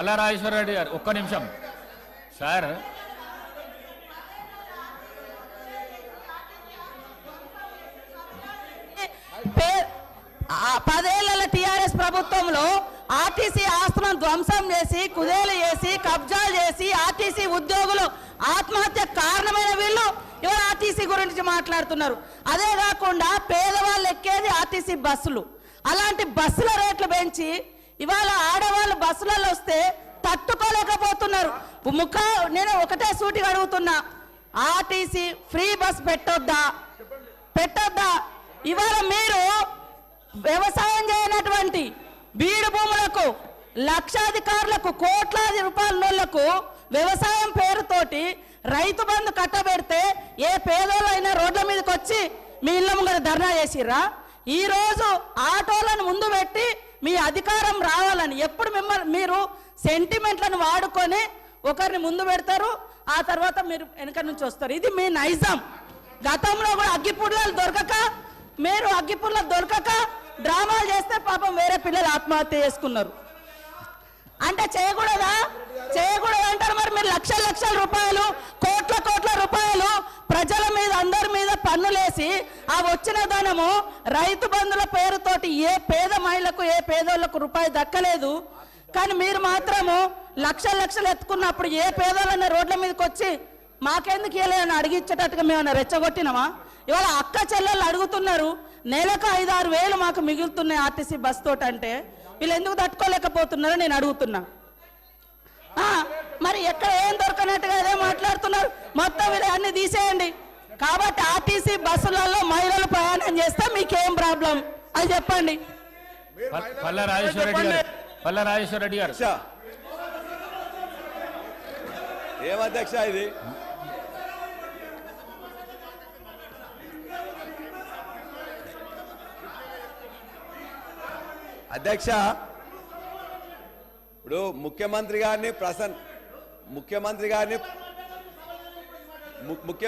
అల్లారాజేశ్వర రెడ్డి గారు ఒక్క నిమిషం. సార్. పే- పదేళ్ళ టిఆర్ఎస్ ప్రభుత్వంలో ఆర్టీసీ ఆస్తులను ధ్వంసం చేసి కుదేలు చేసి కబ్జాలు చేసి ఆర్టీసీ ఉద్యోగులు ఆత్మహత్య కారణమైన వీళ్ళు ఇవాళ ఆర్టీసీ గురించి మాట్లాడుతున్నారు. అదే కాకుండా పేదవాళ్ళు ఎక్కేది ఆర్టీసీ బస్సులు. అలాంటి బస్సుల రేట్లు పెంచి ఇవాళ ఆడవాళ్ళు బస్సులలో వస్తే తట్టుకోలేకపోతున్నారు. ముఖ నేను ఒకటే సూటిగా అడుగుతున్నా ఆర్టీసీ ఫ్రీ బస్ పెట్టొద్దా? పెట్టొద్దా? ఇవాళ మీరు వ్యవసాయం చేయనటువంటి బీడు భూములకు లక్షాధికారులకు కోట్లాది రూపాయల నోళ్ళకు వ్యవసాయం పేరుతోటి రైతు బంధు కట్టబెడితే ఏ పేదోళ్ళైనా రోడ్ల మీదకి వచ్చి మీ ఇళ్ళ ముంగర ధర్నా చేసిర్రా? ఈరోజు ఆటోలను ముందు పెట్టి మీ అధికారం రావాలని ఎప్పుడు మిమ్మల్ని మీరు సెంటిమెంట్లను వాడుకొని ఒకరిని ముందు పెడతారు ఆ తర్వాత మీరు వెనక నుంచి వస్తారు. ఇది మీ నైజం. గతంలో కూడా అగ్గిపుల్లలు దొరకక మీరు అగ్గిపుల్లలు దొరకక డ్రామాలు చేస్తే పాపం వేరే పిల్లలు ఆత్మహత్య చేసుకున్నారు. అంటే చేయకూడదా? చేయకూడదు అంటారు మరి మీరు లక్షల లక్షల రూపాయలు కోట్ల కోట్ల రూపాయలు ప్రజల మీద అందరి మీద పన్నులేసి ఆ వచ్చిన ధనము రైతు బంధుల పేరుతోటి ఏ పేద మహిళకు ఏ పేదోళ్ళకు రూపాయి దక్కలేదు. కానీ మీరు మాత్రము లక్షల లక్షలు ఎత్తుకున్నప్పుడు ఏ పేదోళ్ళన్న రోడ్ల మీదకి వచ్చి మాకెందుకు ఇవ్వలేదని అడిగిచ్చేటట్టుగా మేము రెచ్చగొట్టినామా? ఇవాళ అక్క చెల్లెళ్ళు అడుగుతున్నారు నెలకు ఐదు ఆరు వేలు మాకు మిగులుతున్నాయి ఆర్టీసీ బస్ తోటి అంటే వీళ్ళు ఎందుకు తట్టుకోలేకపోతున్నారో నేను అడుగుతున్నా. మరి ఎక్కడ ఏం దొరకనట్టుగా అదే మాట్లాడుతున్నారు? మొత్తం వీళ్ళు అన్ని తీసేయండి. కాబట్టి ఆర్టీసీ బస్సులలో మహిళలు ప్రయాణం చేస్తే మీకేం ప్రాబ్లం? అది చెప్పండి. పల్లా రాజేశ్వర రెడ్డి గారు. పల్లా రాజేశ్వర రెడ్డి గారు. అధ్యక్ష ఏం అధ్యక్ష ఇది? అధ్యక్ష ఇప్పుడు ముఖ్యమంత్రి గారిని ప్రసన్ ముఖ్యమంత్రి గారిని ముఖ్యమంత్రి